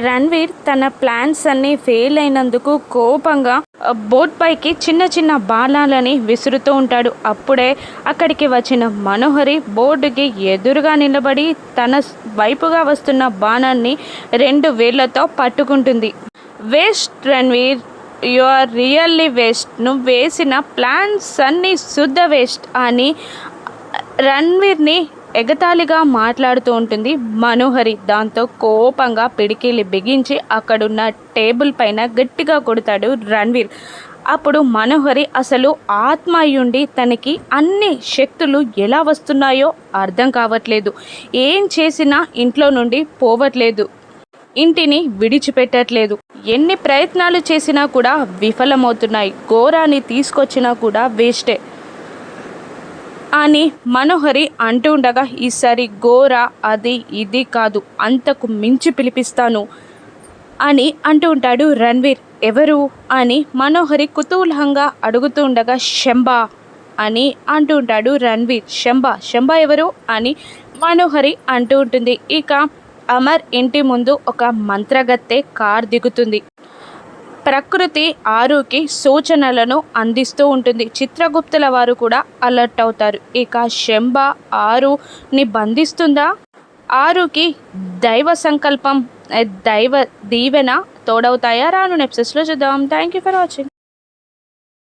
రణ్వీర్ తన ప్లాన్స్ అన్ని ఫెయిల్ అయినందుకు కోపంగా బోట్ పైకి చిన్న చిన్న బాణాలని విసురుతూ ఉంటాడు. అప్పుడే అక్కడికి వచ్చిన మనోహరి బోర్డుకి ఎదురుగా నిలబడి తన వైపుగా వస్తున్న బాణాన్ని రెండు వేళ్ళతో పట్టుకుంటుంది. Waste Ranveer. You are really waste. నువ్వు వేసిన ప్లాన్స్ అన్నీ శుద్ధ వేస్ట్ అని రణ్వీర్ని ఎగతాళిగా మాట్లాడుతూ ఉంటుంది మనోహరి. దాంతో కోపంగా పిడికిలి బిగించి అక్కడున్న టేబుల్ పైన గట్టిగా కొడతాడు రణ్వీర్. అప్పుడు మనోహరి అసలు ఆత్మ అయ్యుండి తనకి అన్ని శక్తులు ఎలా వస్తున్నాయో అర్థం కావట్లేదు. ఏం చేసినా ఇంట్లో నుండి పోవట్లేదు. ఇంటిని విడిచిపెట్టట్లేదు. ఎన్ని ప్రయత్నాలు చేసినా కూడా విఫలమవుతున్నాయి. ఘోరాన్ని తీసుకొచ్చినా కూడా వేస్టే. అని మనోహరి అంటూ ఉండగా ఈసారి ఘోర అది ఇది కాదు అంతకు మించి పిలిపిస్తాను అని అంటూ ఉంటాడు రణ్వీర్. ఎవరు? అని మనోహరి కుతూహలంగా అడుగుతూ ఉండగా శంబా అని అంటూ ఉంటాడు రణ్వీర్. శంబా శంబా ఎవరు? అని మనోహరి అంటూ ఉంటుంది. ఇక అమర్ ఇంటి ముందు ఒక మంత్రగత్తె కార్ దిగుతుంది. ప్రకృతి ఆరుకి సూచనలను అందిస్తూ ఉంటుంది. చిత్రగుప్తుల వారు కూడా అలర్ట్ అవుతారు. ఇక శంభ ఆరుని బంధిస్తుందా? ఆరుకి దైవ సంకల్పం దైవ దీవెన తోడవుతాయా? రాను నెప్సెస్లో చూద్దాం. Thank you for watching